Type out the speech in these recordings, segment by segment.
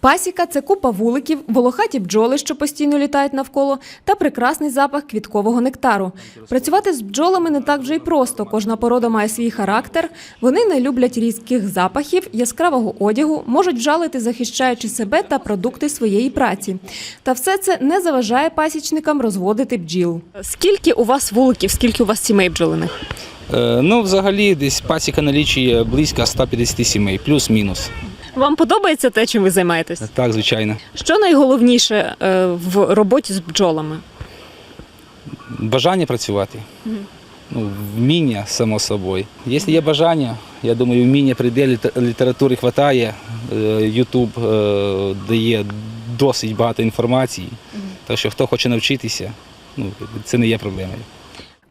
Пасіка це купа вуликів, волохаті бджоли, що постійно літають навколо, та прекрасний запах квіткового нектару. Працювати з бджолами не так вже й просто. Кожна порода має свій характер. Вони не люблять різких запахів, яскравого одягу, можуть жалити, захищаючи себе та продукти своєї праці. Та все це не заважає пасічникам розводити бджіл. Скільки у вас вуликів, скільки у вас сімей бджолиних? Е, Ну, взагалі, десь пасіка налічує близько 150 сімей, плюс-мінус. Вам подобається те, чим ви займаєтесь? Так, звичайно. Що найголовніше е, в роботі з бджолами? Бажання працювати. Ну, вміння, само собою. Якщо є бажання, я думаю, вміння прийде, літератури вистачає. Ютуб е, дає досить багато інформації. Так що хто хоче навчитися, ну, це не є проблемою.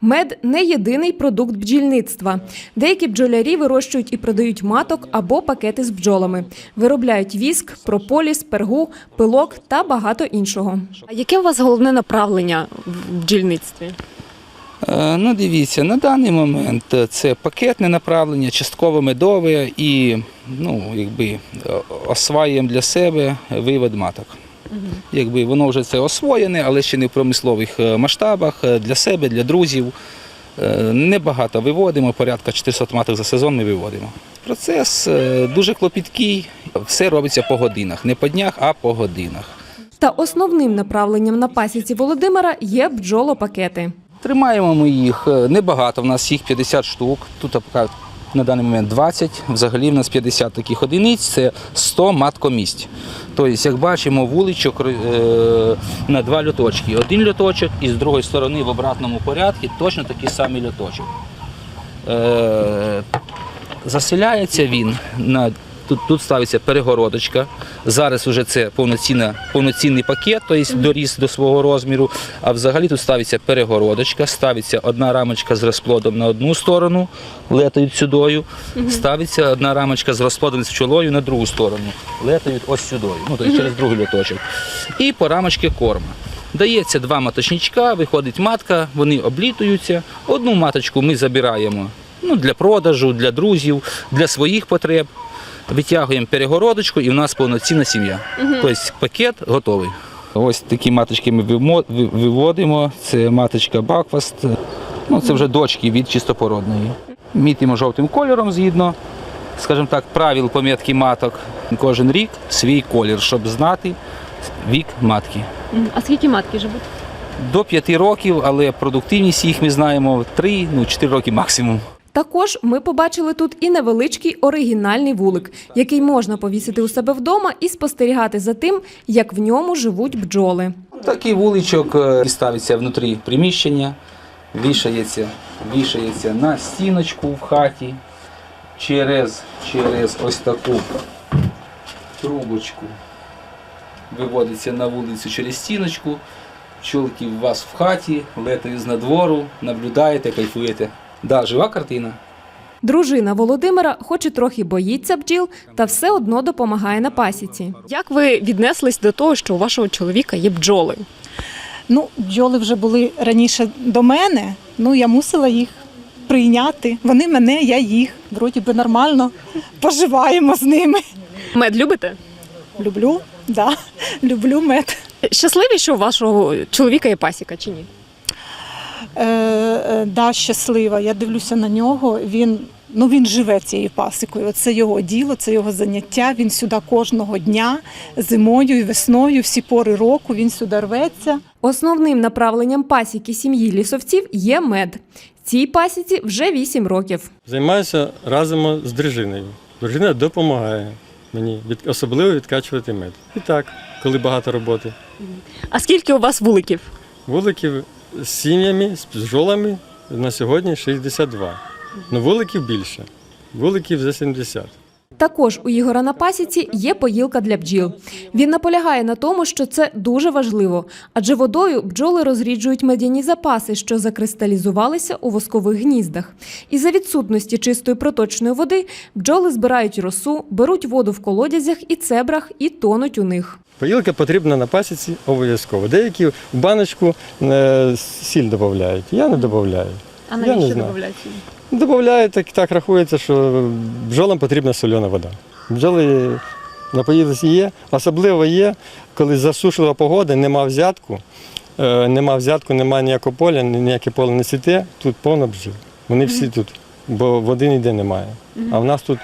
Мед не єдиний продукт бджільництва. Деякі бджолярі вирощують і продають маток або пакети з бджолами, виробляють віск, прополіс, пергу, пилок та багато іншого. А яке у вас головне направлення в бджільництві? Е, Ну, дивіться, на даний момент е, це пакетне направлення, частково медове і ну, якби, е, осваюємо для себе вивод маток. Якби воно вже це освоєне, але ще не в промислових е, масштабах е, для себе, для друзів. Е, Небагато виводимо, порядка 400 маток за сезон ми виводимо. Процес дуже клопіткий, все робиться по годинах, не по днях, а по годинах. Та основним направленням на пасіці Володимира є бджолопакети. Тримаємо ми їх небагато, в нас їх 50 штук. Тут на даний момент 20, взагалі в нас 50 таких одиниць, це 100 маткомісць. Тобто, як бачимо, вуличок е, на два льоточки. Один льоточок і з другої сторони в обратному порядку точно такий самий льоточок. Е, заселяється він на тут, тут ставиться перегородочка. Зараз вже це повноцінна, повноцінний пакет, тобто доріс до свого розміру. А взагалі тут ставиться перегородочка, ставиться одна рамочка з розплодом на одну сторону, летають сюдою. Ставиться одна рамочка з розплодом з пчолою на другу сторону, летають ось сюдою, ну тобто через другий льоточок. І по рамочці корма. Дається два маточничка, виходить матка, вони облітуються. Одну маточку ми забираємо ну, для продажу, для друзів, для своїх потреб. Витягуємо перегородочку і в нас повноцінна сім'я. Тобто пакет готовий. Ось такі маточки ми виводимо. Це маточка Бакфаст. Ну, це вже дочки від чистопородної. Мітимо жовтим кольором згідно, скажімо так, правил помітки маток. Кожен рік свій колір, щоб знати вік матки. А скільки матки живуть? До 5 років, але продуктивність їх ми знаємо 3, ну 4 роки максимум. Також ми побачили тут і невеличкий оригінальний вулик, який можна повісити у себе вдома і спостерігати за тим, як в ньому живуть бджоли. Такий вуличок е, ставиться внутрі приміщення, вішається, вішається на стіночку в хаті через, через ось таку трубочку. Виводиться на вулицю через стіночку. Пчолки у вас в хаті, летають з надвору, наблюдаєте, кайфуєте. Да, жива картина. Дружина Володимира, хоч і трохи боїться бджіл, та все одно допомагає на пасіці. Як ви віднеслись до того, що у вашого чоловіка є бджоли? Ну, бджоли вже були раніше до мене, ну я мусила їх прийняти. Вони мене, я їх. Вроді би нормально поживаємо з ними. Мед любите? Люблю, да, люблю мед. Щасливі, що у вашого чоловіка є пасіка чи ні? Е, е, да, щаслива. Я дивлюся на нього. Він, ну, він живе цією пасікою. Це його діло, це його заняття. Він сюди кожного дня, зимою і весною, всі пори року він сюди рветься. Основним направленням пасіки сім'ї лісовців є мед. Цій пасіці вже 8 років. Займаюся разом з дружиною. Дружина допомагає мені від, особливо відкачувати мед. І так, коли багато роботи. А скільки у вас вуликів? Вуликів з сім'ями, з бджолами на сьогодні 62. Ну, вуликів більше. Вуликів за 70. Також у Ігора на пасіці є поїлка для бджіл. Він наполягає на тому, що це дуже важливо, адже водою бджоли розріджують медяні запаси, що закристалізувалися у воскових гніздах. І за відсутності чистої проточної води бджоли збирають росу, беруть воду в колодязях і цебрах і тонуть у них. Поїлка потрібна на пасіці обов'язково. Деякі в баночку е, сіль додають. Я не додаю. А Я не знаю. додають? Додають, так, так рахується, що бджолам потрібна сольона вода. Бджоли Напоїтися є. Особливо є, коли засушлива погода, нема взятку, е, нема взятку, нема ніякого поля, ніяке поле не цвіте, тут повно бджіл. Вони всі тут, бо води ніде немає. А в нас тут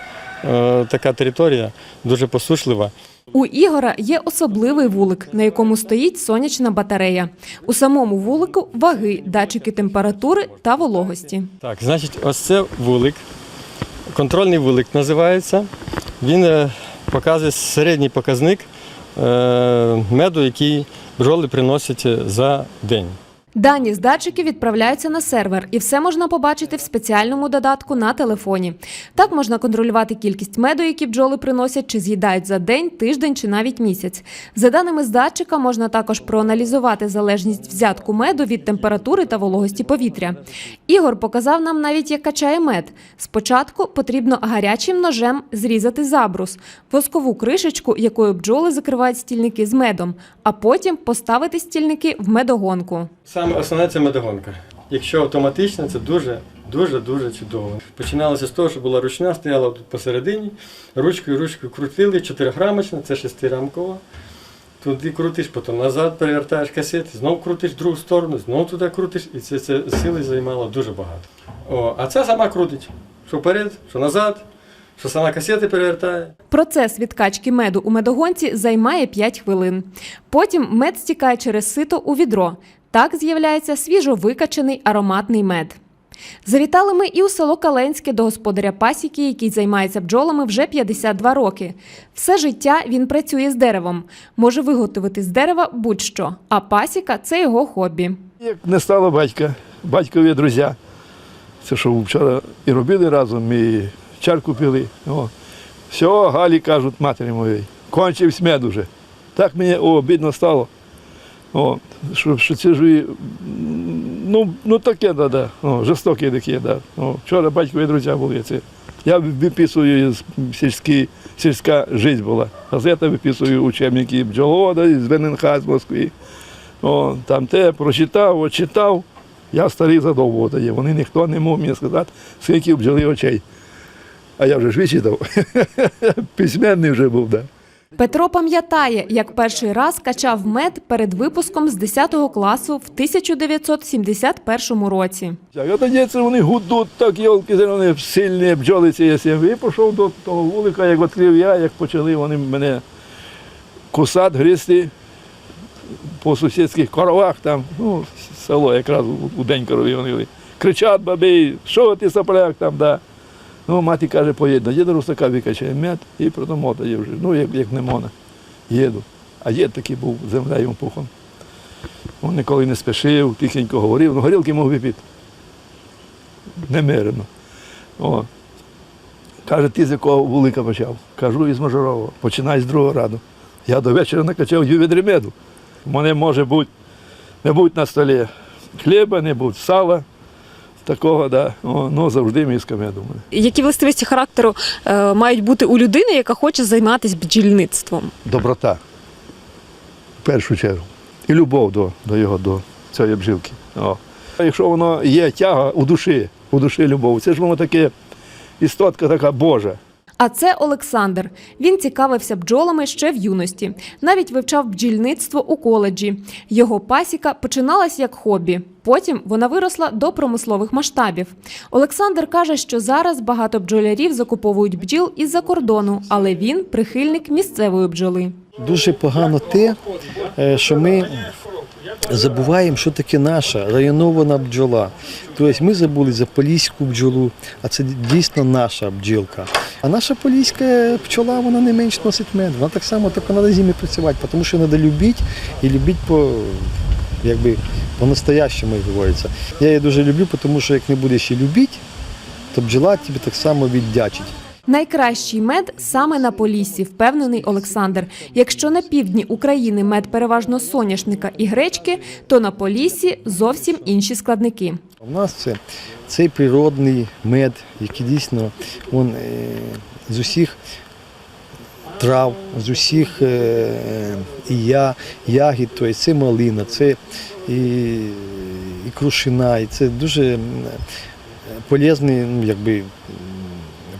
е, така територія дуже посушлива. У Ігора є особливий вулик, на якому стоїть сонячна батарея. У самому вулику ваги, датчики температури та вологості. Так, значить, ось це вулик. Контрольний вулик називається. Він е, показує середній показник е, меду, який бджоли приносять е, за день. Дані з датчиків відправляються на сервер, і все можна побачити в спеціальному додатку на телефоні. Так можна контролювати кількість меду, які бджоли приносять, чи з'їдають за день, тиждень чи навіть місяць. За даними з датчика, можна також проаналізувати залежність взятку меду від температури та вологості повітря. Ігор показав нам навіть, як качає мед. Спочатку потрібно гарячим ножем зрізати забрус, воскову кришечку, якою бджоли закривають стільники з медом, а потім поставити стільники в медогонку. Саме основне це медогонка. Якщо автоматично, це дуже, дуже, дуже чудово. Починалося з того, що була ручна, стояла тут посередині, ручкою, ручкою крутили, чотириграмочна, це шестирамкова. Туди крутиш, потім назад перевертаєш касети, знову крутиш другу сторону, знову туди крутиш, і це, це сили займало дуже багато. О, а це сама крутить. Що вперед, що назад, що сама касети перевертає. Процес відкачки меду у медогонці займає 5 хвилин. Потім мед стікає через сито у відро. Так з'являється свіжо викачаний ароматний мед. Завітали ми і у село Каленське до господаря пасіки, який займається бджолами вже 52 роки. Все життя він працює з деревом, може виготовити з дерева будь-що, а пасіка це його хобі. Як не стало батька, батькові друзі. Це що вчора і робили разом, і чарку пили. О. Все, Галі кажуть матері моїй, кончився мед уже. Так мені о, бідно стало. О, що, що ж ну, ну таке, да. О, жорстоке таке, да. О, вчора батькові друзі були. Це. Я виписую сільські, сільська життя була. Газета виписую учебники бджоловода з ВННХ з Москви. О, там те прочитав, очитав. Я старий задовго. Вони ніхто не мог мені сказати, скільки бджоли очей. А я вже ж вичитав. Письменний вже був, так. Да. Петро пам'ятає, як перший раз качав мед перед випуском з 10 класу в 1971 році. А тоді це вони гудуть, так йолки, вони сильні бджоли ці є. І пішов до того вулика, як відкрив я, як почали вони мене кусати, гризти по сусідських коровах там, ну, село якраз у- день корові вони. Кричать баби, що ти сопляк там, да. Ну, мати каже, поїду. Їду русака викачає мед і потім мотає вже. Ну, як, як не мона. Їду. А є такий був землею пухом. Він ніколи не спішив, тихенько говорив, ну горілки мог випити. Немирно. О. Каже, ти з якого вулика почав? Кажу, із Мажорова. Починай з другого раду. Я до вечора накачав дві відри меду. У мене може бути, не бути на столі хліба, не бути сала. Такого, да. О, ну завжди мізком, я думаю. Які властивості характеру е, мають бути у людини, яка хоче займатися бджільництвом? Доброта. В першу чергу. І любов до, до його, до цієї бджілки. О. А Якщо воно є тяга у душі, у душі любов, це ж воно таке істотка така Божа. А це Олександр. Він цікавився бджолами ще в юності. Навіть вивчав бджільництво у коледжі. Його пасіка починалась як хобі. Потім вона виросла до промислових масштабів. Олександр каже, що зараз багато бджолярів закуповують бджіл із-за кордону, але він прихильник місцевої бджоли. Дуже погано те, е, що ми забуваємо, що таке наша районована бджола. Тобто ми забули за поліську бджолу, а це дійсно наша бджілка. А наша поліська пчола вона не менш носить мед. Вона так само тільки треба з працювати, тому що треба любити і любити по, якби, по-настоящему, говориться. Я її дуже люблю, тому що як не будеш її любити, то бджола тобі так само віддячить. Найкращий мед саме на Поліссі, впевнений Олександр. Якщо на півдні України мед переважно соняшника і гречки, то на Поліссі зовсім інші складники. У нас це цей природний мед, який дійсно він, е, з усіх трав, з усіх е, і я, ягід, тобто це малина, це і, і крушина, і це дуже полезний ну, якби,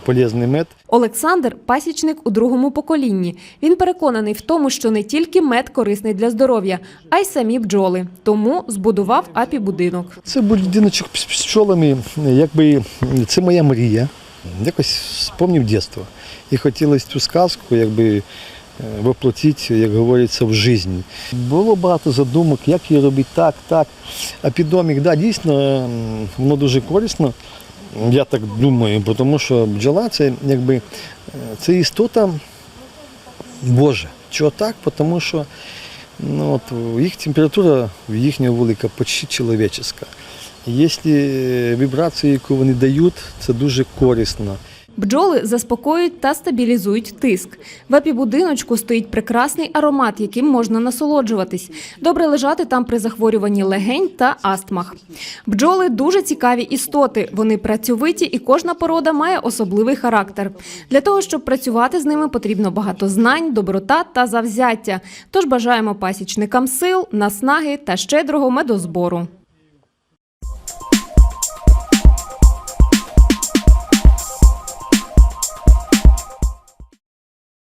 полезний мед. Олександр пасічник у другому поколінні. Він переконаний в тому, що не тільки мед корисний для здоров'я, а й самі бджоли. Тому збудував апі будинок. Це будиночок з пчолами, якби це моя мрія. Якось спомнив дитинство. І хотілося цю сказку, якби. е, Воплотити, як говориться, в життя. Було багато задумок, як її робити так, так. А підомік, да, дійсно, воно дуже корисно, я так думаю, тому що бджола це якби е, це істота Божа. Чого так? Тому що ну, от, їх температура їхня велика, почти чоловіческа. Якщо вібрацію, яку вони дають, це дуже корисно. Бджоли заспокоюють та стабілізують тиск. В епібудиночку стоїть прекрасний аромат, яким можна насолоджуватись. Добре лежати там при захворюванні легень та астмах. Бджоли дуже цікаві істоти. Вони працьовиті, і кожна порода має особливий характер. Для того, щоб працювати з ними, потрібно багато знань, доброта та завзяття. Тож бажаємо пасічникам сил, наснаги та щедрого медозбору.